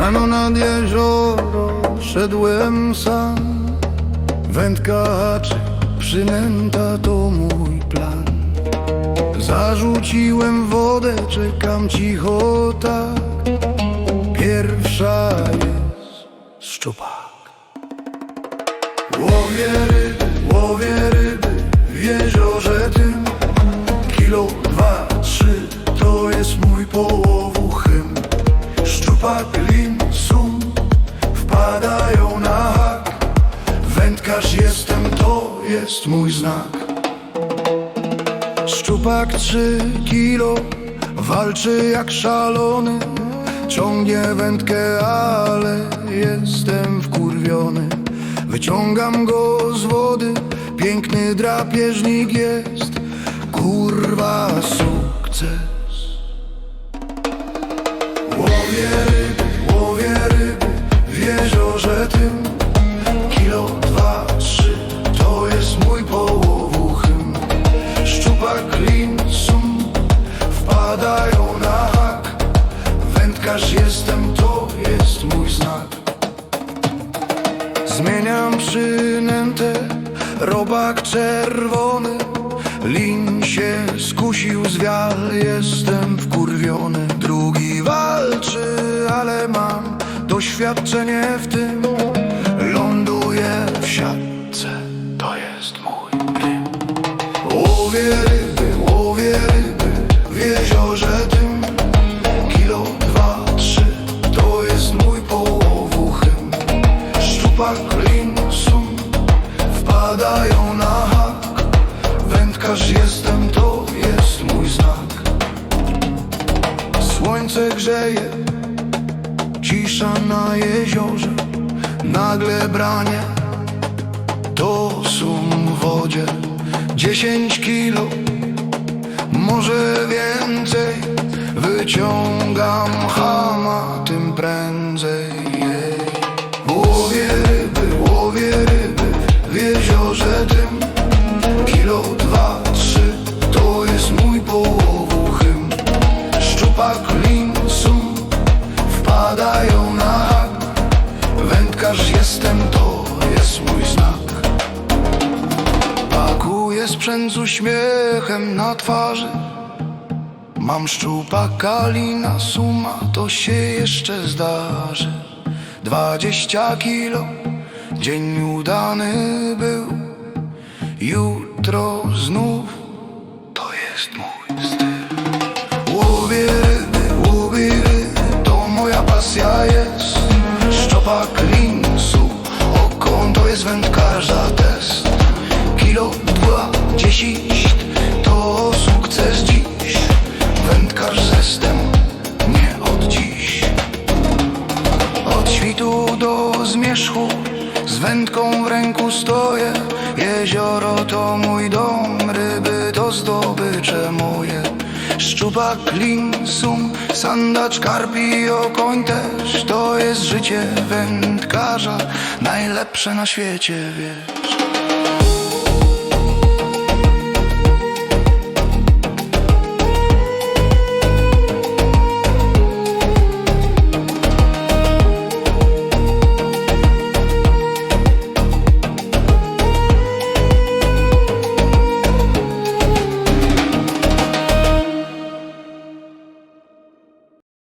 Rano nad jezioro szedłem sam. Wędkacz przynęta to mój plan. Zarzuciłem wodę, czekam cicho tak. Pierwsza jest szczupak. Łowię łowię ryby w jeziorze tym. Kilo, dwa, trzy, to jest mój połowu hymn Szczupak, lin, sum, wpadają na hak. Wędkarz jestem, to jest mój znak. Szczupak trzy kilo, walczy jak szalony. Ciągnie wędkę, ale jestem wkurwiony. Wyciągam go piękny drapieżnik jest Kurwa sukces. Łowię ryby, robak czerwony Lin się skusił, zwial, jestem wkurwiony. Drugi walczy, ale mam doświadczenie w tym. Ląduję w siatce, to jest mój rym grzeje, cisza na jeziorze Nagle branie, to sum w wodzie Dziesięć kilo, może więcej Wyciągam hama, tym prędzej Łowię ryby, łowię ryby w jeziorze tym Kilo, dwa, trzy, to jest mój połowu hymn. Szczupak, lin, sprzęt z uśmiechem na twarzy. Mam szczupaka, lina, suma, to się jeszcze zdarzy. Dwadzieścia kilo, dzień udany był. Jutro znów, dziesięć, to sukces dziś. Wędkarz zestem, nie od dziś. Od świtu do zmierzchu Z wędką w ręku stoję. Jezioro to mój dom Ryby to zdobycze moje. Szczupak, lin, sum, sandacz, karpi, okoń też. To jest życie wędkarza Najlepsze na świecie, wiesz